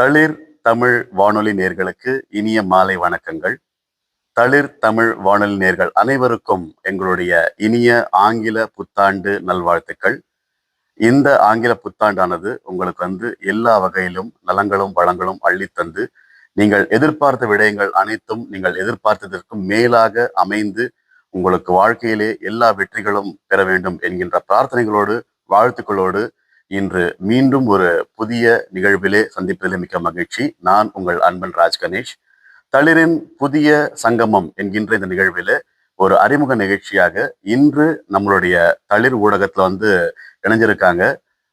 தளிர் தமிழ் வானொலி நேர்களுக்கு இனிய மாலை வணக்கங்கள். தளிர் தமிழ் வானொலி நேர்கள் அனைவருக்கும் எங்களுடைய இனிய ஆங்கில புத்தாண்டு நல்வாழ்த்துக்கள். இந்த ஆங்கில புத்தாண்டானது உங்களுக்கு வந்து எல்லா வகையிலும் நலங்களும் வளங்களும் அள்ளித்தந்து நீங்கள் எதிர்பார்த்த விடயங்கள் அனைத்தும் நீங்கள் எதிர்பார்த்ததற்கும் மேலாக அமைந்து உங்களுக்கு வாழ்க்கையிலே எல்லா வெற்றிகளும் பெற வேண்டும் என்கின்ற பிரார்த்தனைகளோடு வாழ்த்துக்களோடு இன்று மீண்டும் ஒரு புதிய நிகழ்விலே சந்திப்பதிலே மிக்க மகிழ்ச்சி. நான் உங்கள் அன்பன் ராஜ் கணேஷ் தளிரின் புதிய சங்கமம் என்கின்ற இந்த நிகழ்வில் ஒரு அறிமுக நிகழ்ச்சியாக இன்று நம்மளுடைய தளிர் ஊடகத்தில் வந்து இணைஞ்சிருக்காங்க.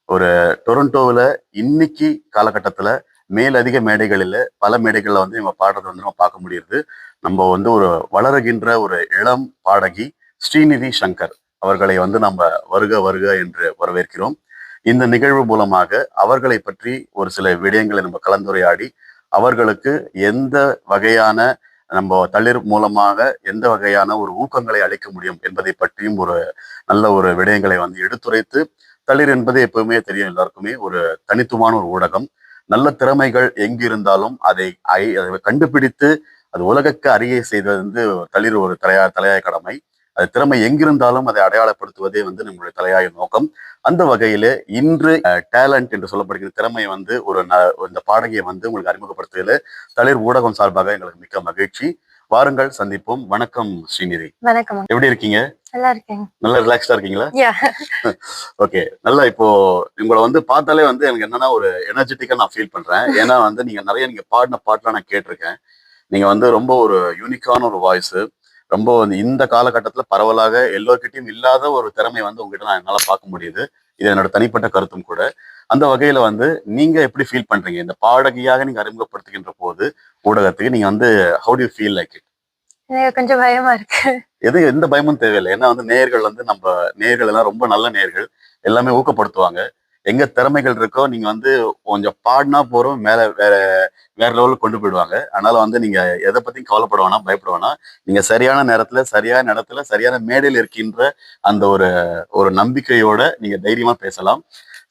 ஒரு டொரண்டோவில் இன்னைக்கு காலகட்டத்தில் மேலதிக மேடைகளில் பல மேடைகளில் வந்து இவங்க பாடுறது வந்து நம்ம பார்க்க முடியுது. நம்ம வந்து ஒரு வளருகின்ற ஒரு இளம் பாடகி ஸ்ரீநிதி சங்கர் அவர்களை வந்து நம்ம வருக வருக என்று வரவேற்கிறோம். இந்த நிகழ்வு மூலமாக அவர்களை பற்றி ஒரு சில விடயங்களை நம்ம கலந்துரையாடி அவர்களுக்கு எந்த வகையான நம்ம தளிர் மூலமாக எந்த வகையான ஒரு ஊக்கங்களை அளிக்க முடியும் என்பதை பற்றியும் ஒரு நல்ல ஒரு விடயங்களை வந்து எடுத்துரைத்து தளிர் என்பது எப்பவுமே தெரியும் எல்லாருக்குமே ஒரு தனித்துவமான ஒரு ஊடகம். நல்ல திறமைகள் எங்கு இருந்தாலும் அதை ஐ- அதை கண்டுபிடித்து அது உலகக்கு அறிய செய்தது வந்து தளிர் ஒரு தலையா தலையாய கடமை. அது திறமை எங்கிருந்தாலும் அதை அடையாளப்படுத்துவதே வந்து நம்மளுடைய தலையாய நோக்கம். அந்த வகையில இன்று டேலண்ட் என்று சொல்லப்படுகிற திறமை வந்து ஒரு இந்த பாடகியை வந்து உங்களுக்கு அறிமுகப்படுத்துவதில் தளிர் ஊடகம் சார்பாக எங்களுக்கு மிக்க மகிழ்ச்சி. வாருங்கள் சந்திப்போம். வணக்கம் ஸ்ரீநிதி. வணக்கம் எப்படி இருக்கீங்க? நல்லா இருக்கேங்க. நல்லா ரிலாக்ஸ்டா இருக்கீங்களா? ஓகே நல்லா இப்போ உங்களை வந்து பார்த்தாலே வந்து எனக்கு என்னன்னா ஒரு எனர்ஜெட்டிக்கா நான் ஃபீல் பண்றேன். ஏன்னா வந்து நீங்க நிறைய நீங்க பாடின பாட்டுலாம் நான் கேட்டிருக்கேன். நீங்க வந்து ரொம்ப ஒரு யூனிக்கான ஒரு வாய்ஸ் ரொம்ப வந்து இந்த காலகட்டத்துல பரவலாக எல்லோர்கிட்டயும் இல்லாத ஒரு திறமை வந்து உங்ககிட்ட நான் என்னால பார்க்க முடியுது. இது என்னோட தனிப்பட்ட கருத்தும் கூட. அந்த வகையில வந்து நீங்க எப்படி ஃபீல் பண்றீங்க? இந்த பாடகியாக நீங்க அறிமுகப்படுத்துகின்ற போது ஊடகத்துக்கு நீங்க வந்து how to feel like it கொஞ்சம் பயமா இருக்கு. எது எந்த பயமும் தேவையில்லை. ஏன்னா வந்து நேயர்கள் வந்து நம்ம நேயர்கள் எல்லாம் ரொம்ப நல்ல நேயர்கள் எல்லாமே ஊக்கப்படுத்துவாங்க. எங்க திறமைகள் இருக்கோ நீங்க வந்து கொஞ்சம் பாடினா போறோம் மேல வேற வேற லெவலுக்கு கொண்டு போயிடுவாங்க. அதனால வந்து நீங்க எதை பத்தியும் கவலைப்பட வேணாம் பயப்பட வேணாம். நீங்க சரியான நேரத்துல சரியான இடத்துல சரியான மேடையில் இருக்கின்ற அந்த ஒரு ஒரு நம்பிக்கையோட நீங்க தைரியமா பேசலாம்.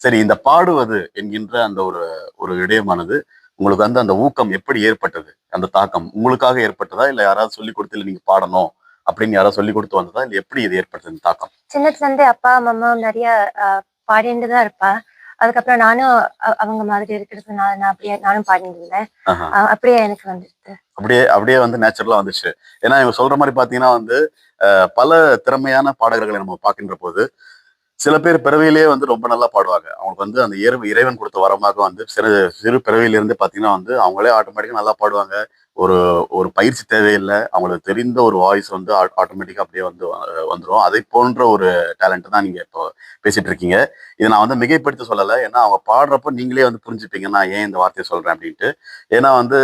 சரி இந்த பாடுவது என்கின்ற அந்த ஒரு ஒரு விடயமானது உங்களுக்கு வந்து அந்த ஊக்கம் எப்படி ஏற்பட்டது? அந்த தாக்கம் உங்களுக்காக ஏற்பட்டதா? இல்ல யாராவது சொல்லி கொடுத்து நீங்க பாடணும் அப்படின்னு யாராவது சொல்லி கொடுத்து வந்ததா? இல்ல எப்படி இது ஏற்பட்டது தாக்கம்? சின்னத்துல இருந்து அப்பா அம்மா நிறைய பாடிட்டு தான் இருப்பா. அதுக்கப்புறம் நானும் அவங்க மாதிரி இருக்கிறதுனால நான் அப்படியே நானும் பாடிட்டு இருந்தேன் அப்படியே எனக்கு வந்துடுது. அப்படியே அப்படியே வந்து நேச்சுரலா வந்துச்சு. ஏன்னா இவங்க சொல்ற மாதிரி பாத்தீங்கன்னா வந்து பல திறமையான பாடகர்களை நம்ம பார்க்கின்ற போது சில பேர் பிறவியிலேயே வந்து ரொம்ப நல்லா பாடுவாங்க. அவங்களுக்கு வந்து அந்த இறை இறைவன் கொடுத்த வரமாக வந்து சிறு சிறு பிறவியிலேருந்து பார்த்தீங்கன்னா வந்து அவங்களே ஆட்டோமேட்டிக்காக நல்லா பாடுவாங்க. ஒரு ஒரு பயிற்சி தேவையில்லை. அவங்களுக்கு தெரிந்த ஒரு வாய்ஸ் வந்து ஆட்டோமேட்டிக்காக அப்படியே வந்து வந்துடும் அதை போன்ற ஒரு டேலண்ட் தான் நீங்கள் இப்போ பேசிட்டு இருக்கீங்க. இதை நான் வந்து மிகைப்படுத்த சொல்லலை. ஏன்னா அவங்க பாடுறப்போ நீங்களே வந்து புரிஞ்சுப்பீங்க. நான் ஏன் இந்த வார்த்தையை சொல்கிறேன் அப்படின்ட்டு. ஏன்னா வந்து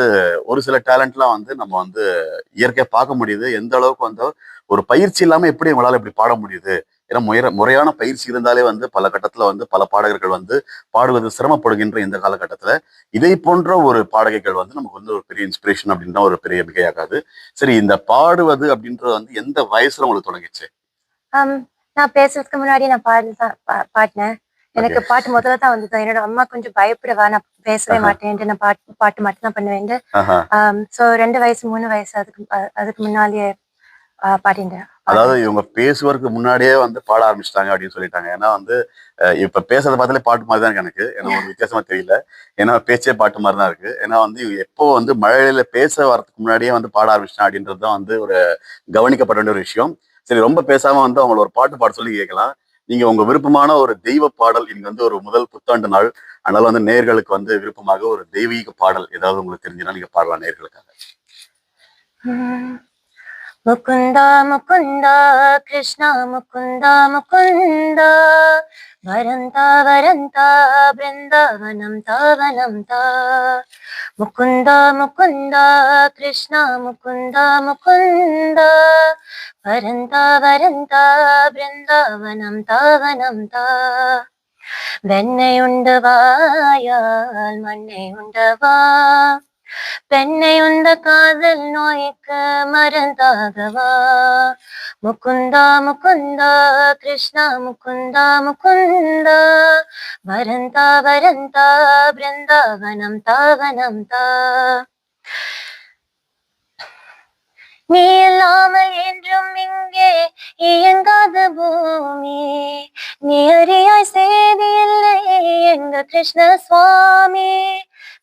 ஒரு சில டேலண்ட்லாம் வந்து நம்ம வந்து இயற்கையாக பார்க்க முடியுது. எந்த அளவுக்கு வந்து ஒரு பயிற்சி இல்லாமல் எப்படி உங்களால் இப்படி பாட முடியுது? ஏன்னா முறை முறையான பயிற்சி இருந்தாலே வந்து பல கட்டத்துல வந்து பல பாடகர்கள் வந்து பாடுவது சிரமப்படுகின்ற இந்த காலகட்டத்துல இதை போன்ற ஒரு பாடகைகள் வந்து நமக்கு வந்து ஒரு பெரிய இன்ஸ்பிரேஷன் அப்படின்ற ஒரு பெரிய மிகையாகாது. சரி இந்த பாடுவது அப்படின்றது வந்து எந்த வயசுல உங்களுக்கு தொடங்கிச்சு? ஆம், நான் பேசுறதுக்கு முன்னாடி நான் பாடுதான் பா- பாடினேன். எனக்கு பாட்டு முதல்ல தான் வந்தது. என்னோட அம்மா கொஞ்சம் பயப்படுவா. நான் பேசவே ஆஹா. மாட்டேன்ட்டு நான் பாட்டு பாட்டு மட்டும் தான் பண்ணுவேன். ஸோ ரெண்டு வயசு மூணு வயசு அதுக்கு அதுக்கு முன்னாலேயே பாடிட்டேன் அதாவது இவங்க பேசுவதற்கு முன்னாடியே வந்து பாட ஆரம்பிச்சிட்டாங்க அப்படின்னு சொல்லிட்டாங்க. ஏன்னா வந்து இப்ப பேசுறத பார்த்தாலே பாட்டு மாதிரி தான் இருக்கு எனக்கு. எனக்கு ஒரு வித்தியாசமா தெரியல. ஏன்னா பேச்சே பாட்டு மாதிரி தான் இருக்கு. ஏன்னா வந்து இவங்க எப்போ வந்து மழையில பேச வரதுக்கு முன்னாடியே வந்து பாட ஆரம்பிச்சிட்டாங்க அப்படின்றது தான் வந்து ஒரு கவனிக்கப்பட வேண்டிய ஒரு விஷயம். சரி ரொம்ப பேசாம வந்து அவங்கள ஒரு பாட்டு பாட சொல்லி கேட்கலாம். நீங்க உங்க விருப்பமான ஒரு தெய்வ பாடல் இன்னைக்கு வந்து ஒரு முதல் புத்தாண்டு நாள். அதனால வந்து நேர்களுக்கு வந்து விருப்பமாக ஒரு தெய்வீக பாடல் ஏதாவது உங்களுக்கு தெரிஞ்சுன்னா நீங்க பாடலாம் நேர்களுக்காக. മുകുന്ദ മുകുന്ദ കൃഷ്ണ മുകുന്ദ മുകുന്ദ. വരന്ത വരന്ത ബൃന്ദവനം താവനം ത. മുകുന്ദ മുകുന്ദ കൃഷ്ണ മുകുന്ദ മുകുന്ദ. വരന്ത വരന്ത ബൃന്ദവനം താവനം ത. വെണ്ണയുണ്ട് വായാൽ മണ്ണയുണ്ട് വാ. பெண்ணை உந்த காதல் நோய்க்கு மருந்தாகவா? முகுந்தா முகுந்தா கிருஷ்ணா முகுந்தா முகுந்தா. வரந்தா வரந்தா பிருந்தாவனம் தாவனம் தா. நீ இல்லாமல் என்றும் இங்கே இயங்காத பூமி. நீ அறியாய் செய்தி இல்லை எங்க கிருஷ்ண சுவாமி.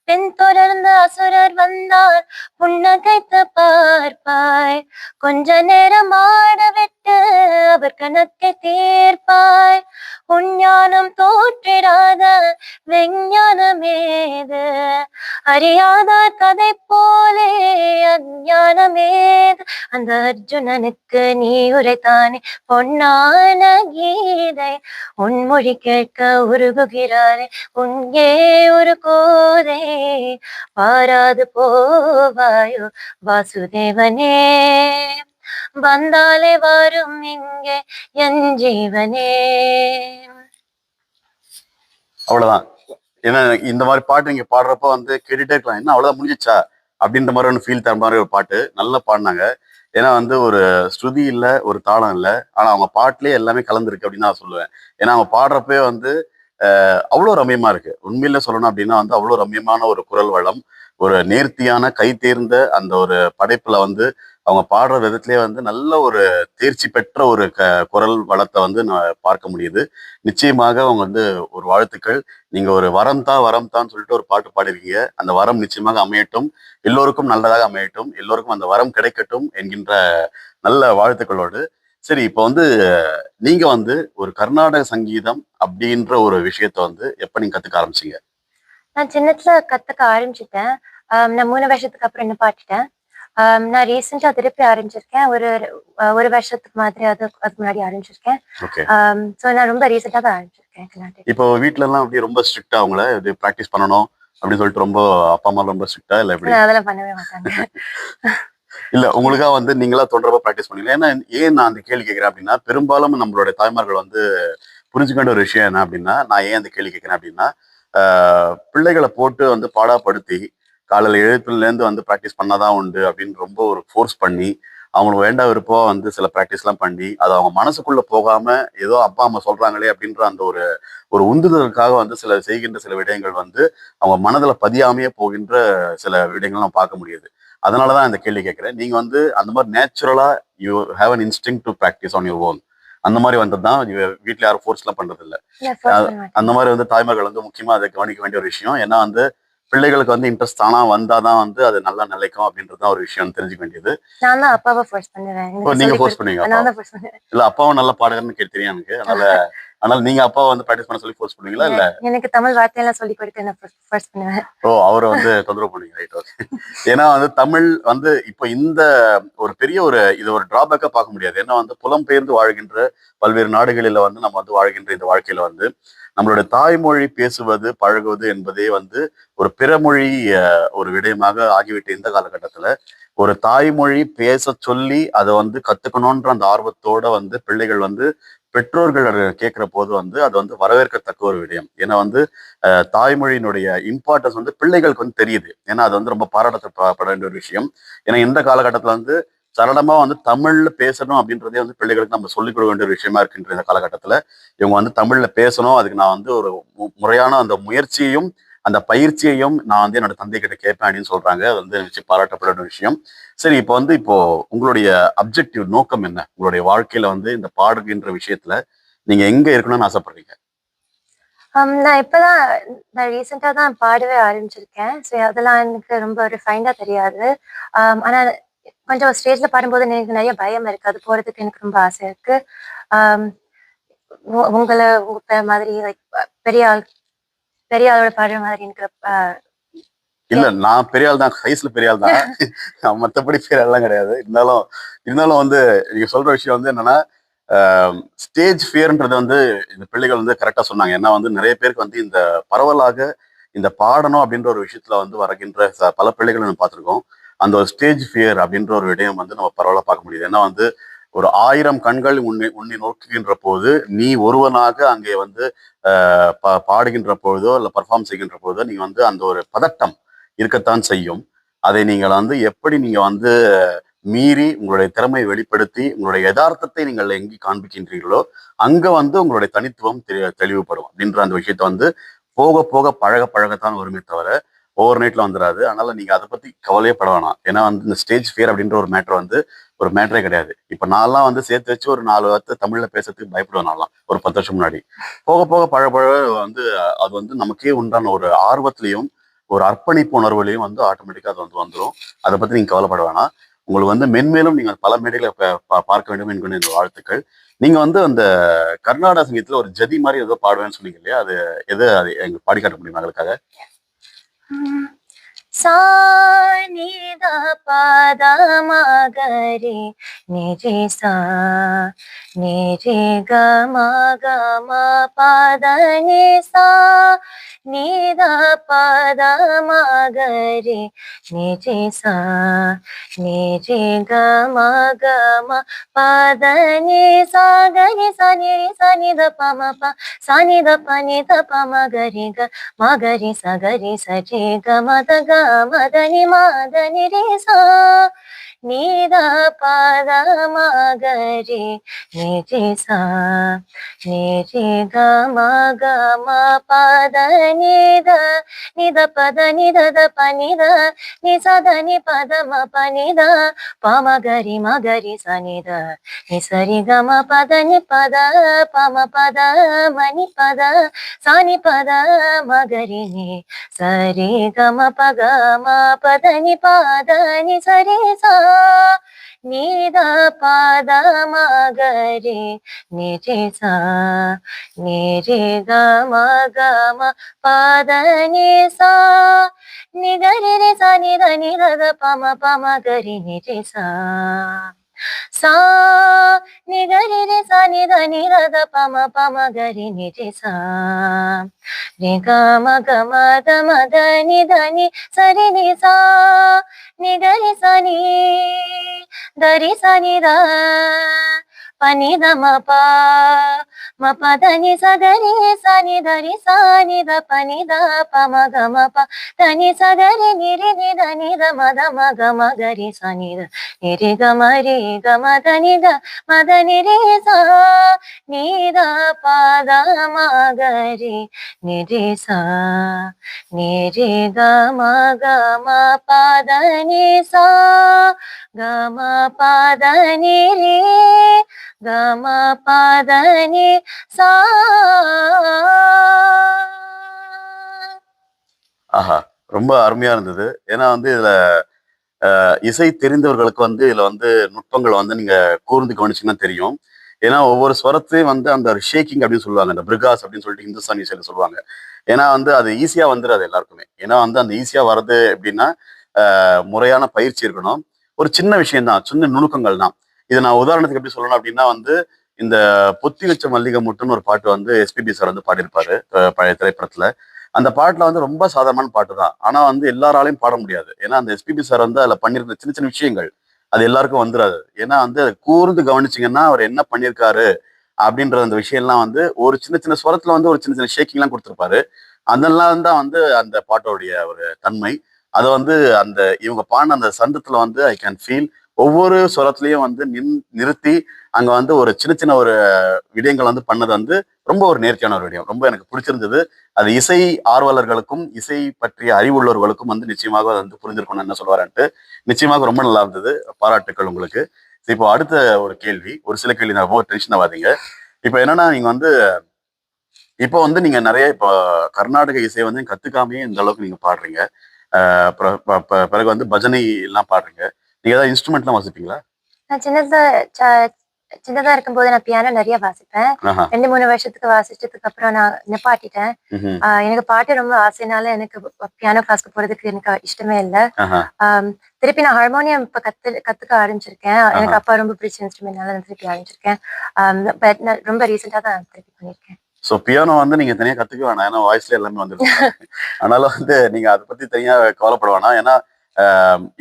பின் தொடர்ந்து அசுரர் வந்தால் புன்னகைத்து பார்ப்பாய். கொஞ்ச நேரம் ஆட விட்டு அவர் கணக்கை தீர்ப்பாய். உஞ்ஞானம் தோற்றிடாத விஞ்ஞானமேது அறியாதார் கதை போலே அஞ்ஞானமேது அந்த அர்ஜுனனுக்கு நீ உரைத்தானே பொன்னான கீதை. உன் மொழி கேட்க உருகுகிறாரே உங்கே ஒரு கோதை. பாராது போவாயோ வாசுதேவனே. வந்தாலே வரும் இங்கே என் ஜீவனே. அவ்வளவுதான். ஏன்னா இந்த மாதிரி பாட்டு நீங்க பாடுறப்ப வந்து கேட்டுட்டே இருக்கலாம். என்ன அவ்வளவுதான் முடிஞ்சிச்சா? அப்படின்ற மாதிரி ஒன்று ஃபீல் தர மாதிரி ஒரு பாட்டு. நல்லா பாடினாங்க. ஏன்னா வந்து ஒரு ஸ்ருதி இல்ல ஒரு தாளம் இல்ல. ஆனா அவங்க பாட்டுலயே எல்லாமே கலந்துருக்கு அப்படின்னு நான் சொல்லுவேன். ஏன்னா அவங்க பாடுறப்பே வந்து அவ்வளோ ரம்யமா இருக்கு. உண்மையில சொல்லணும் அப்படின்னா வந்து அவ்வளோ ரம்யமான ஒரு குரல் வளம் ஒரு நேர்த்தியான கை தேர்ந்த அந்த ஒரு படைப்புல வந்து அவங்க பாடுற விதத்திலே வந்து நல்ல ஒரு தேர்ச்சி பெற்ற ஒரு க குரல் வளத்தை வந்து நான் பார்க்க முடியுது. நிச்சயமாக அவங்க வந்து ஒரு வாழ்த்துக்கள். நீங்க ஒரு வரம் தான் வரம் தான் சொல்லிட்டு ஒரு பாட்டு பாடிருக்கீங்க. அந்த வரம் நிச்சயமாக அமையட்டும். எல்லோருக்கும் நல்லதாக அமையட்டும். எல்லோருக்கும் அந்த வரம் கிடைக்கட்டும் என்கின்ற நல்ல வாழ்த்துக்களோடு. சரி இப்போ வந்து நீங்க வந்து ஒரு கர்நாடக சங்கீதம் அப்படின்ற ஒரு விஷயத்த வந்து எப்ப நீங்க கத்துக்க ஆரம்பிச்சீங்க? நான் சின்னத்துல கத்துக்க ஆரம்பிச்சிட்டேன். நான் மூணு வருஷத்துக்கு அப்புறம் என்ன பாட்டுட்டேன் நான் ரீசெண்டா திருப்பி ஆரம்பிச்சிருக்கேன். ஒரு ஒரு வருஷத்துக்கு மாதிரி அது அதுக்கு முன்னாடி ஆரம்பிச்சிருக்கேன். ஸோ நான் ரொம்ப ரீசெண்டா தான் ஆரம்பிச்சிருக்கேன் இப்போ வீட்ல எல்லாம் அப்படியே ரொம்ப ஸ்ட்ரிக்டா அவங்கள இது ப்ராக்டிஸ் பண்ணணும் அப்படின்னு சொல்லிட்டு ரொம்ப அப்பா அம்மா ரொம்ப ஸ்ட்ரிக்டா இல்ல எப்படி? அதெல்லாம் பண்ணவே மாட்டாங்க. இல்ல உங்களுக்கா வந்து நீங்களா தொடர்பா ப்ராக்டிஸ் பண்ணீங்க ஏன்னா ஏன் நான் அந்த கேள்வி கேட்கிறேன் அப்படின்னா பெரும்பாலும் நம்மளுடைய தாய்மார்கள் வந்து புரிஞ்சுக்க வேண்டிய ஒரு விஷயம் என்ன அப்படின்னா நான் ஏன் அந்த கேள்வி கேட்கிறேன் அப்படின்னா பிள்ளைகளை போட்டு வந்து பாடாப்படுத்தி காலையில எழுத்துல இருந்து வந்து ப்ராக்டிஸ் பண்ணாதான் உண்டு அப்படின்னு ரொம்ப ஒரு ஃபோர்ஸ் பண்ணி அவங்களுக்கு வேண்டா விருப்பம் வந்து சில ப்ராக்டிஸ் எல்லாம் பண்ணி அது அவங்க மனசுக்குள்ள போகாம ஏதோ அப்பா அம்மா சொல்றாங்களே அப்படின்ற அந்த ஒரு ஒரு உந்துதலுக்காக வந்து சில செய்கின்ற சில விடயங்கள் வந்து அவங்க மனதுல பதியாமையே போகின்ற சில விடயங்கள் நம்ம பார்க்க முடியுது. அதனாலதான் இந்த கேள்வி கேட்கிறேன். நீங்க வந்து அந்த மாதிரி நேச்சுரலா you have an instinct to practise on your own அந்த மாதிரி வந்தது தான் வீட்டுல யாரும் ஃபோர்ஸ் எல்லாம் பண்றது இல்ல. அந்த மாதிரி வந்து தாய்மார்கள் வந்து முக்கியமா அதை கவனிக்க வேண்டிய ஒரு விஷயம். ஏன்னா வந்து பிள்ளைகளுக்கு வந்து இன்ட்ரெஸ்ட் தானா வந்தாதான் வந்து அது நல்லா நிலைக்கும் அப்படின்றது ஒரு விஷயம் தெரிஞ்சுக்க வேண்டியது. நான் தான் அப்பாவை ஃபோர்ஸ் பண்ணுவேன். நீங்க ஃபோர்ஸ் பண்ணுவீங்க அப்பா? இல்ல அப்பாவும் நல்லா பாடுறேன்னு கேட்டு தெரியும் எனக்கு. அதனால அதனால நீங்க அப்பாவை வந்து ப்ராக்டிஸ் பண்ண சொல்லி ஃபோர்ஸ் பண்ணுவீங்களா இல்ல எனக்கு தமிழ் வார்த்தையெல்லாம் சொல்லி கொடுத்து நான் ஃபோர்ஸ் பண்ணுவேன். ஓ அவரை வந்து தொந்தரவு பண்ணுவீங்க ரைட் ஓகே ஏன்னா வந்து தமிழ் வந்து இப்போ இந்த ஒரு பெரிய ஒரு இது ஒரு டிராபேக்கா பார்க்க முடியாது. ஏன்னா வந்து புலம்பெயர்ந்து வாழ்கின்ற பல்வேறு நாடுகளில வந்து நம்ம வந்து வாழ்கின்ற இந்த வாழ்க்கையில வந்து நம்மளுடைய தாய்மொழி பேசுவது பழகுவது என்பதே வந்து ஒரு பிறமொழி ஒரு விடயமாக ஆகிவிட்ட இந்த காலகட்டத்தில். ஒரு தாய்மொழி பேச சொல்லி அதை வந்து கத்துக்கணுன்ற அந்த ஆர்வத்தோட வந்து பிள்ளைகள் வந்து பெற்றோர்கள் கேட்குற போது வந்து அது வந்து வரவேற்கத்தக்க ஒரு விடயம். ஏன்னா வந்து தாய்மொழியினுடைய இம்பார்ட்டன்ஸ் வந்து பிள்ளைகளுக்கு வந்து தெரியுது. ஏன்னா அது வந்து ரொம்ப பாராட்டப்பட வேண்டிய ஒரு விஷயம். ஏன்னா இந்த காலகட்டத்தில் வந்து சரளமா வந்து தமிழ்ல பேசணும் அப்படின்றதே வந்து பிள்ளைகளுக்கு நம்ம சொல்லிக் கொடுக்க வேண்டிய ஒரு விஷயமா இருக்கின்ற இந்த காலகட்டத்துல இவங்க வந்து தமிழ்ல பேசணும். அதுக்கு நான் வந்து ஒரு முறையான அந்த முயற்சியையும் அந்த பயிற்சியையும் நான் வந்து என்னோட தந்தை கிட்ட கேட்பேன் அப்படின்னு சொல்றாங்க. அது வந்து நிச்சயம் பாராட்டப்பட விஷயம். சரி இப்போ வந்து இப்போ உங்களுடைய அப்ஜெக்டிவ் நோக்கம் என்ன? உங்களுடைய வாழ்க்கையில வந்து இந்த பாடுகின்ற விஷயத்துல நீங்க எங்க இருக்கணும்னு ஆசைப்படுறீங்க? நான் இப்பதான் நான் ரீசெண்டா தான் பாடவே ஆரம்பிச்சிருக்கேன். ஸோ அதெல்லாம் எனக்கு ரொம்ப ரிஃபைண்டா தெரியாது. ஆனா கொஞ்சம் ஸ்டேஜ்ல பாடும்போது எனக்கு நிறைய பயம் இருக்கு. அது போறதுக்கு எனக்கு ரொம்ப ஆசை இருக்கு. உங்களை உங்க மாதிரி லைக் பெரிய ஆள் பெரிய ஆளோட பாடுற மாதிரி எனக்கு இல்ல நான் பெரிய ஆள் தான். சைஸ்ல பெரிய ஆள் தான். நான் மத்தபடி பெரிய ஆள்லாம் கிடையாது. இருந்தாலும் இருந்தாலும் வந்து நீங்க சொல்ற விஷயம் வந்து என்னன்னா ஸ்டேஜ் ஃபியர்ன்றது வந்து இந்த பிள்ளைகள் வந்து கரெக்டா சொன்னாங்க. ஏன்னா வந்து நிறைய பேருக்கு வந்து இந்த பரவலாக இந்த பாடணும் அப்படின்ற ஒரு விஷயத்துல வந்து வரகின்ற ச- பல பிள்ளைகள் நம்ம பார்த்திருக்கோம். அந்த ஒரு ஸ்டேஜ் ஃபியர் அப்படின்ற ஒரு விடயம் வந்து நம்ம பரவாயில்ல பார்க்க முடியுது. ஏன்னா வந்து ஒரு ஆயிரம் கண்கள் உன்னை உன்னை நோக்குகின்ற போது நீ ஒருவனாக அங்கே வந்து பா- பாடுகின்ற பொழுதோ இல்லை பர்ஃபார்ம் செய்கின்ற பொழுதோ நீங்கள் வந்து அந்த ஒரு பதட்டம் இருக்கத்தான் செய்யும். அதை நீங்கள் வந்து எப்படி நீங்கள் வந்து மீறி உங்களுடைய திறமையை வெளிப்படுத்தி உங்களுடைய யதார்த்தத்தை நீங்கள் எங்கே காண்பிக்கின்றீர்களோ அங்கே வந்து உங்களுடைய தனித்துவம் தெளி- தெளிவுபடும் அப்படின்ற அந்த விஷயத்த வந்து போக போக பழக பழகத்தான் வருமே தவிர ஓவர் நைட்ல வந்துடாது அதனால நீங்க அதை பத்தி கவலையே பட வேணாம். ஏன்னா வந்து இந்த ஸ்டேஜ் ஃபியர் அப்படின்ற ஒரு மேட்டர் வந்து ஒரு மேட்டரே கிடையாது. இப்ப நான்லாம் வந்து சேர்த்து வச்சு ஒரு நாலு வார்த்தை தமிழ்ல பேசுறதுக்கு பயப்படுவேன் நான்லாம் ஒரு பத்து வருஷம் முன்னாடி. போக போக பழ பழ வந்து அது வந்து நமக்கே உண்டான ஒரு ஆர்வத்திலையும் ஒரு அர்ப்பணிப்பு உணர்வுலையும் வந்து ஆட்டோமேட்டிக்கா அது வந்து வந்துடும் அதை பத்தி நீங்க கவலைப்பட வேணாம். உங்களுக்கு வந்து மென்மேலும் நீங்கள் பல மேடைகளை பா- பார்க்க வேண்டும் என்கிற இந்த வாழ்த்துக்கள். நீங்க வந்து அந்த கர்நாடக சங்கீதத்துல ஒரு ஜதி மாதிரி ஏதோ பாடுவேன்னு சொன்னீங்க இல்லையா? அது எது அது எங்க பாடி காட்ட முடியுமா எங்களுக்காக சா நித பத மகரி நிஜி சா நிஜி க ம க ம பத நி சா நித பத மகரி நிஜி சா நிஜி க ம க ம பத நி சா க நி சா நி ரி சா நி த ப ம ப சா நி த ப நி த ப ம க ரி க மகரி சகரி சஜி க மத க மதனி மதனி ரி சா நீத பத மகரி நிஜி சா நிஜி க ம க ம பத நித நித பத நித த ப நித நி சத நி பத ம ப நித ப மகரி மகரி ச நித நி சரி க ம பத நி பத ப ம பத மணி பத சானி பத மகரி நி சரி கம பக ம பத நி பத நி சரி சா நீத பத மகரி நிஜி சா நிஜி கம கம பத நி சா நிகரி ரி சா நித நித பம பம கரி நிஜி சா சா நிகரி ரி சா நித நித பம பம கரி நிஜி சா ரி க ம க ம த ம த நி த நி சரி நி சா நி க ரி ச நி த ரி ச நி த ப நி த ம ப ம ப த நி ச க ரி ச நி த ரி ச நி த ப நி த ப ம க ம ப த நி ச க ரி நி ரி நி த நி த ம த ம க ம க ரி ச நி த நி ரி சா. ஆஹா ரொம்ப அருமையா இருந்தது. ஏன்னா வந்து இதுல இசை தெரிந்தவர்களுக்கு வந்து இதுல வந்து நுட்பங்கள் வந்து நீங்க கூர்ந்து கவனிச்சீங்கன்னா தெரியும். ஏன்னா ஒவ்வொரு ஸ்வரத்தையும் வந்து அந்த ஷேக்கிங் அப்படின்னு சொல்லுவாங்க அந்த பிரிகாஸ் அப்படின்னு சொல்லிட்டு ஹிந்துஸ்தானி இசையில சொல்லுவாங்க. ஏன்னா வந்து அது ஈஸியா வந்துடாது எல்லாருக்குமே. ஏன்னா வந்து அந்த ஈஸியா வர்றது எப்படின்னா முறையான பயிற்சி இருக்கணும். ஒரு சின்ன விஷயம் தான் சின்ன நுணுக்கங்கள் தான் இதை நான் உதாரணத்துக்கு எப்படி சொல்லணும் அப்படின்னா வந்து இந்த பொத்தி வச்ச மல்லிகை முட்டுன்னு ஒரு பாட்டு வந்து எஸ்பிபி சார் வந்து பாடியிருப்பாரு பழைய திரைப்படத்துல. அந்த பாட்டுல வந்து ரொம்ப சாதாரணமான பாட்டு தான். ஆனா வந்து எல்லாராலையும் பாட முடியாது. ஏன்னா அந்த எஸ்பிபி சார் வந்து அதுல பண்ணியிருந்த சின்ன சின்ன விஷயங்கள் அது எல்லாருக்கும் வந்துடாது ஏன்னா வந்து அதை கூர்ந்து கவனிச்சிங்கன்னா அவர் என்ன பண்ணியிருக்காரு அப்படின்ற அந்த விஷயம்லாம் வந்து ஒரு சின்ன சின்ன ஸ்வரத்துல வந்து ஒரு சின்ன சின்ன ஷேக்கிங்லாம் கொடுத்துருப்பாரு. அதெல்லாம் தான் வந்து அந்த பாட்டோடைய ஒரு தன்மை. அதை வந்து அந்த இவங்க பாடின அந்த சந்தத்துல வந்து ஐ கேன் ஃபீல் ஒவ்வொரு சுரத்துலையும் வந்து நின் நிறுத்தி அங்கே வந்து ஒரு சின்ன சின்ன ஒரு விடயங்கள் வந்து பண்ணது வந்து ரொம்ப ஒரு நேர்த்தியான ஒரு விடயம். ரொம்ப எனக்கு பிடிச்சிருந்தது. அது இசை ஆர்வலர்களுக்கும் இசை பற்றிய அறிவுள்ளவர்களுக்கும் வந்து நிச்சயமாக அது வந்து புரிஞ்சிருக்கணும் என்ன சொல்லுவாருன்ட்டு நிச்சயமாக ரொம்ப நல்லா இருந்தது. பாராட்டுக்கள் உங்களுக்கு. இப்போ அடுத்த ஒரு கேள்வி. ஒரு சில கேள்வி நான் ரொம்ப டென்ஷன் ஆகாதீங்க இப்போ என்னன்னா நீங்கள் வந்து இப்போ வந்து நீங்கள் நிறைய இப்போ கர்நாடக இசையை வந்து கற்றுக்காமையே இந்த அளவுக்கு நீங்கள் பாடுறீங்க. அப்புறம் பிறகு வந்து பஜனை எல்லாம் பாடுறீங்க. நீங்க ஏதாவது இன்ஸ்ட்ருமெண்ட்லாம் வாசிப்பீங்களா? நான் சின்னதா சின்னதா இருக்கும்போது நான் பியானோ நிறைய வாசிப்பேன். ரெண்டு மூணு வருஷத்துக்கு வாசிச்சதுக்கு அப்புறம் நான் நிப்பாட்டிட்டேன். எனக்கு பாட்டு ரொம்ப ஆசைனால எனக்கு பியானோ கிளாஸ்க்கு போறதுக்கு எனக்கு இஷ்டமே இல்லை. திருப்பி நான் ஹார்மோனியம் இப்ப கத்து கத்துக்க ஆரம்பிச்சிருக்கேன். எனக்கு. அப்பா ரொம்ப பிடிச்ச இன்ஸ்ட்ருமெண்ட்னால நான் திருப்பி ஆரம்பிச்சிருக்கேன். நான் ரொம்ப ரீசெண்டா தான் திருப்பி பண்ணிருக்கேன். ஸோ பியானோ வந்து நீங்க தனியா கத்துக்க வேணாம். ஏன்னா வாய்ஸ்ல எல்லாமே வந்துருக்கும் அதனால வந்து நீங்க அதை பத்தி தனியா கவலைப்பட வேணாம். ஏன்னா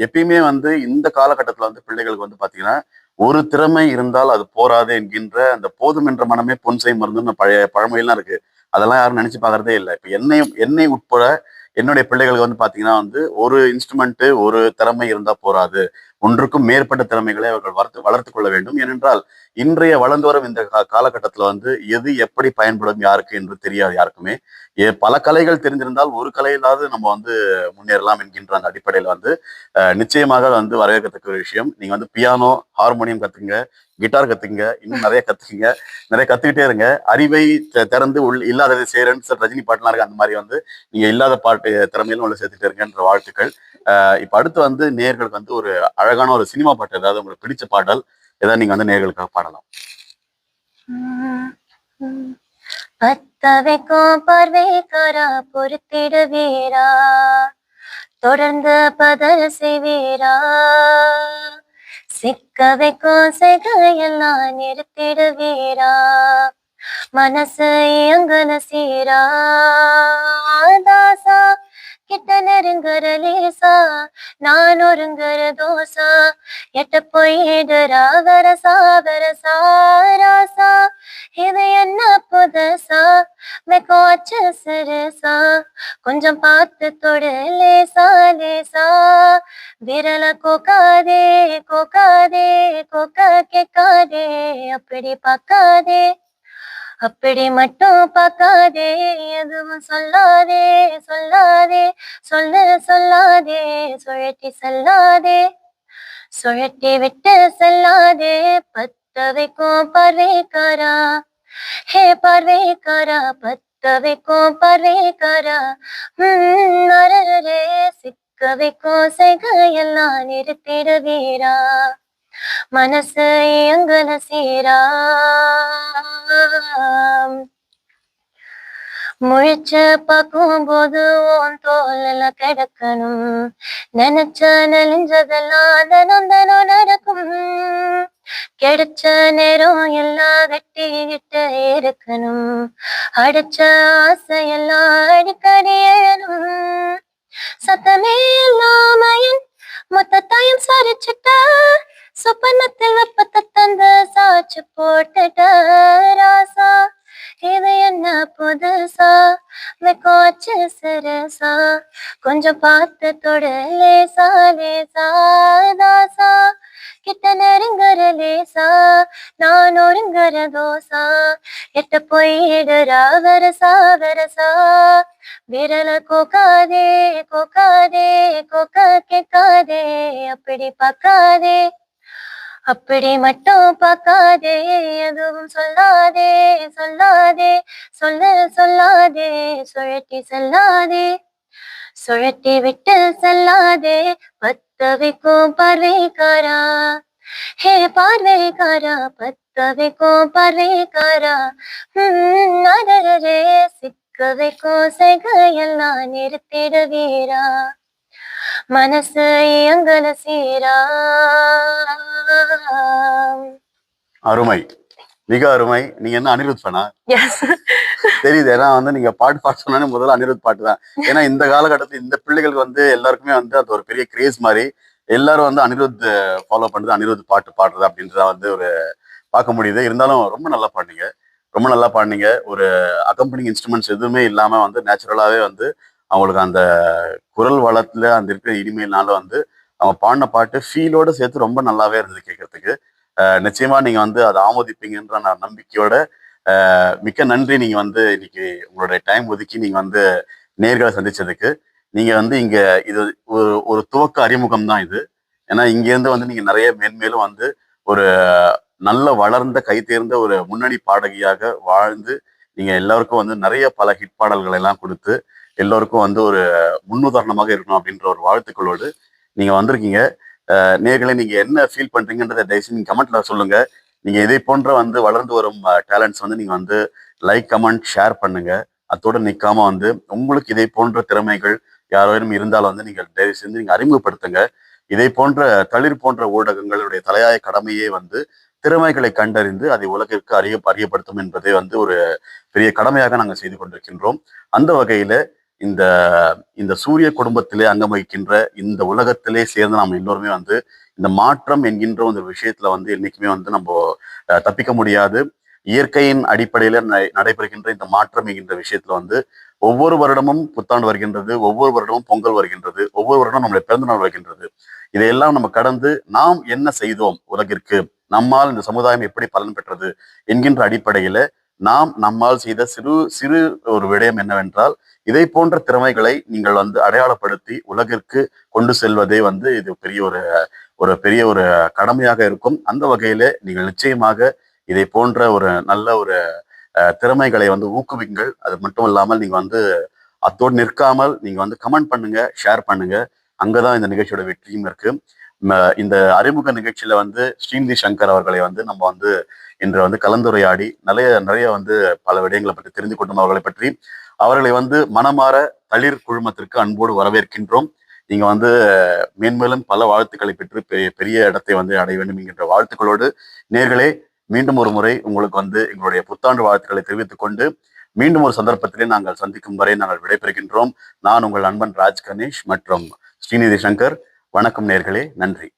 எப்பயுமே வந்து இந்த காலகட்டத்துல வந்து பிள்ளைகளுக்கு வந்து பாத்தீங்கன்னா ஒரு திறமை இருந்தால் அது போராது என்கின்ற அந்த போதும் என்ற மனமே பொன்சை மருந்துன்னு பழைய பழமையெல்லாம் இருக்கு. அதெல்லாம் யாரும் நினைச்சு பார்க்கறதே இல்லை. இப்ப என்னை என்னை உட்பட என்னுடைய பிள்ளைகளுக்கு வந்து பாத்தீங்கன்னா வந்து ஒரு இன்ஸ்ட்ருமெண்ட்டு ஒரு திறமை இருந்தா போராது. ஒன்றுக்கும் மேற்பட்ட திறமைகளை அவர்கள் வளர்த்து வளர்த்து கொள்ள வேண்டும். ஏனென்றால் இன்றைய வளர்ந்து வரும் இந்த காலகட்டத்தில் வந்து எது எப்படி பயன்படும் யாருக்கு என்று தெரியாது யாருக்குமே. ஏ- பல கலைகள் தெரிஞ்சிருந்தால் ஒரு கலையிலாவது நம்ம வந்து முன்னேறலாம் என்கின்ற அந்த அடிப்படையில் வந்து நிச்சயமாக வந்து வரவேற்கத்தக்க ஒரு விஷயம். நீங்க வந்து பியானோ ஹார்மோனியம் கத்துங்க கிட்டார் கத்துங்க இன்னும் நிறைய கத்துக்குங்க நிறைய கத்துக்கிட்டே இருங்க. அறிவை திறந்து உள் இல்லாதது சேரன்னு சார் ரஜினி பாட்டுலாம் இருக்கு அந்த மாதிரி வந்து நீங்க இல்லாத பாட்டு திறமையிலும் உள்ள சேர்த்துட்டு இருங்கன்ற வாழ்த்துக்கள். இப்போ இப்ப அடுத்து வந்து நேர்களுக்கு வந்து ஒரு அழகான ஒரு சினிமா பாட்டு ஏதாவது உங்களுக்கு பிடிச்ச பாடல் ஏதாவது நீங்க வந்து நேர்களுக்காக பாடலாம். பத்த வைக்கும் பார்வைக்காரா பொறுத்திடுவீரா? தொடர்ந்து பதல் செய்வீரா? சிக்க வைக்கும் செய்கையெல்லாம் நிறுத்திடுவீரா? மனசு இயங்கல சீரா? தாசா கிட்ட நெருங்குற லேசா நான் ஒருங்குற தோசா. எட்ட போயிடுறா வரசா வரசா ராசா. இது என்ன புதுசா? வெக்கம் அச்சு சிறுசா. கொஞ்சம் பார்த்து தொடு லேசா லேசா. விரல கோக்காதே கோக்காதே கோக்கா கேட்காதே அப்படி பார்க்காதே. அப்படி மட்டும் பார்க்காதே எதுவும் சொல்லாதே சொல்லாதே சொல்ல சொல்லாதே சுழட்டி செல்லாதே. சுழட்டி விட்டு செல்லாதே பத்த வைக்கும் பார்வைக்காரா? ஹே பார்வைக்காரா பத்த வைக்கும் பார்வைக்காரா? உம் அரரே சிக்க வைக்கும் செய்கையெல்லாம் நிறுத்திடுவீரா? மனசு எங்கன சீரா? முழிச்சு பார்க்கும் போது உன் தோல்ல கிடக்கணும். நினைச்ச நெலிஞ்சதெல்லாம் தினம் தினம் நடக்கும். கிடைச்ச நேரம் எல்லாம் கட்டிக்கிட்டு இருக்கணும். அடைச்ச ஆசையெல்லாம் அடிக்கடி எழணும். சத்தமே இல்லாமையின் மொத்தத்தையும் சரிச்சுட்ட சொப்பனத்தில் வெப்பத்தை தந்த சாச்சு போட்டுட்ட ராசா இது என்ன புதுசா வெக்கோச்சு சிறுசா கொஞ்சம் பார்த்து தொடு லேசா லேசா தாசா கிட்ட நெருங்குற லேசா நான் ஒருங்குற தோசா எட்ட போயிடுறா வரசா வரசா விரல கோக்காதே கோக்காதே கோக்க கேட்காதே அப்படி பார்க்காதே அப்படி மட்டும் பார்க்காதே எதுவும் சொல்லாதே சொல்லாதே சொல்ல சொல்லாதே சுழட்டி செல்லாதே சுழட்டி விட்டு செல்லாதே பத்த வைக்கும் பார்வைக்காரா? ஹே பார்வைக்காரா பத்த வைக்கும் பார்வைக்காரா? உம் அதரரே சிக்க வைக்கும் செய்கையெல்லாம் நிறுத்திடுவீரா? மனசு எங்கன சீரா? அருமை. மிக அருமை. நீங்க என்ன அனிருத் எஸ் தெரியுது. ஏன்னா வந்து நீங்க பாட்டு பாட்டு சொன்னாலே முதல்ல அனிருத் பாட்டு தான். ஏன்னா இந்த காலகட்டத்தில் இந்த பிள்ளைகளுக்கு வந்து எல்லாருக்குமே வந்து அது ஒரு பெரிய கிரேஸ் மாதிரி எல்லாரும் வந்து அனிருத் ஃபாலோ பண்றது அனிருத் பாட்டு பாடுறது அப்படின்றத வந்து ஒரு பார்க்க முடியுது. இருந்தாலும் ரொம்ப நல்லா பாடுனீங்க. ரொம்ப நல்லா பாடுனீங்க. ஒரு அக்கம்பனிங் இன்ஸ்ட்ருமெண்ட்ஸ் எதுவுமே இல்லாம வந்து நேச்சுரலாவே வந்து அவங்களுக்கு அந்த குரல் வளத்துல அந்த இருக்கிற இனிமையினால வந்து அவங்க பாடின பாட்டு ஃபீலோட சேர்த்து ரொம்ப நல்லாவே இருந்தது கேட்கறதுக்கு. நிச்சயமா நீங்க வந்து அதை ஆமோதிப்பீங்கன்ற நான் நம்பிக்கையோட மிக்க நன்றி நீங்க வந்து இன்னைக்கு உங்களுடைய டைம் ஒதுக்கி நீங்க வந்து நேர்களை சந்திச்சதுக்கு. நீங்க வந்து இங்க இது ஒரு ஒரு துவக்க அறிமுகம் தான் இது. ஏன்னா இங்க இருந்து வந்து நீங்க நிறைய மேன்மேலும் வந்து ஒரு நல்ல வளர்ந்த கை தேர்ந்த ஒரு முன்னணி பாடகியாக வாழ்ந்து நீங்க எல்லாருக்கும் வந்து நிறைய பல ஹிட் பாடல்கள் எல்லாம் கொடுத்து எல்லோருக்கும் வந்து ஒரு முன்னுதாரணமாக இருக்கணும் அப்படின்ற ஒரு வாழ்த்துக்களோடு நீங்க வந்திருக்கீங்க. நேர்களை நீங்க என்ன ஃபீல் பண்றீங்கன்றத தயவுசெய்து நீங்க கமெண்ட்ல சொல்லுங்க. நீங்க இதை போன்ற வந்து வளர்ந்து வரும் டேலண்ட்ஸ் வந்து நீங்க வந்து லைக் கமெண்ட் ஷேர் பண்ணுங்க. அத்தோட நிற்காமல் வந்து உங்களுக்கு இதை போன்ற திறமைகள் யாரோரும் இருந்தாலும் வந்து நீங்கள் தயவு செஞ்சு நீங்க அறிமுகப்படுத்துங்க. இதை போன்ற தளிர் போன்ற ஊடகங்களுடைய தலையாய கடமையே வந்து திறமைகளை கண்டறிந்து அதை உலகிற்கு அறிய அறியப்படுத்தும் என்பதே வந்து ஒரு பெரிய கடமையாக நாங்கள் செய்து கொண்டிருக்கின்றோம். அந்த வகையில இந்த இந்த சூரிய குடும்பத்திலே அங்கம் வகிக்கின்ற இந்த உலகத்திலே சேர்ந்து நாம் எல்லோருமே வந்து இந்த மாற்றம் என்கின்ற ஒரு விஷயத்துல வந்து என்னைக்குமே வந்து நம்ம அஹ், தப்பிக்க முடியாது. இயற்கையின் அடிப்படையில ந- நடைபெறுகின்ற இந்த மாற்றம் என்கின்ற விஷயத்துல வந்து ஒவ்வொரு வருடமும் புத்தாண்டு வருகின்றது ஒவ்வொரு வருடமும் பொங்கல் வருகின்றது ஒவ்வொரு வருடமும் நம்முடைய பிறந்த நாள் வருகின்றது. இதையெல்லாம் நம்ம கடந்து நாம் என்ன செய்தோம் உலகிற்கு? நம்மால் இந்த சமுதாயம் எப்படி பலன் பெற்றது என்கின்ற அடிப்படையில நாம் நம்மால் செய்த சிறு சிறு ஒரு விடயம் என்னவென்றால் இதை போன்ற திறமைகளை நீங்கள் வந்து அடையாளப்படுத்தி உலகிற்கு கொண்டு செல்வதே வந்து இது பெரிய ஒரு ஒரு பெரிய ஒரு கடமையாக இருக்கும். அந்த வகையில நீங்கள் நிச்சயமாக இதை போன்ற ஒரு நல்ல ஒரு திறமைகளை வந்து ஊக்குவிங்கள். அது மட்டும் இல்லாமல் நீங்க வந்து அத்தோடு நிற்காமல் நீங்க வந்து கமெண்ட் பண்ணுங்க ஷேர் பண்ணுங்க. அங்கதான் இந்த நிகழ்ச்சியோட வெற்றியும் இருக்கு. இந்த அறிமுக நிகழ்ச்சியில வந்து ஸ்ரீநிதி சங்கர் அவர்களை வந்து நம்ம வந்து இன்று வந்து கலந்துரையாடி நிறைய நிறைய வந்து பல விடயங்களை பற்றி தெரிந்து கொண்டோம் அவர்களை பற்றி. அவர்களை வந்து மனமாற தளிர் குழுமத்திற்கு அன்போடு வரவேற்கின்றோம். நீங்க வந்து மேன்மேலும் பல வாழ்த்துக்களை பெற்று பெரிய பெரிய இடத்தை வந்து அடைய வேண்டும் என்கின்ற வாழ்த்துக்களோடு நேர்களே மீண்டும் ஒரு முறை உங்களுக்கு வந்து எங்களுடைய புத்தாண்டு வாழ்த்துக்களை தெரிவித்துக் கொண்டு மீண்டும் ஒரு சந்தர்ப்பத்திலே நாங்கள் சந்திக்கும் வரை நாங்கள் விடைபெறுகின்றோம். நான் உங்கள் அன்பன் ராஜ் கணேஷ் மற்றும் ஸ்ரீநிதி சங்கர். வணக்கம் நேர்களே நன்றி.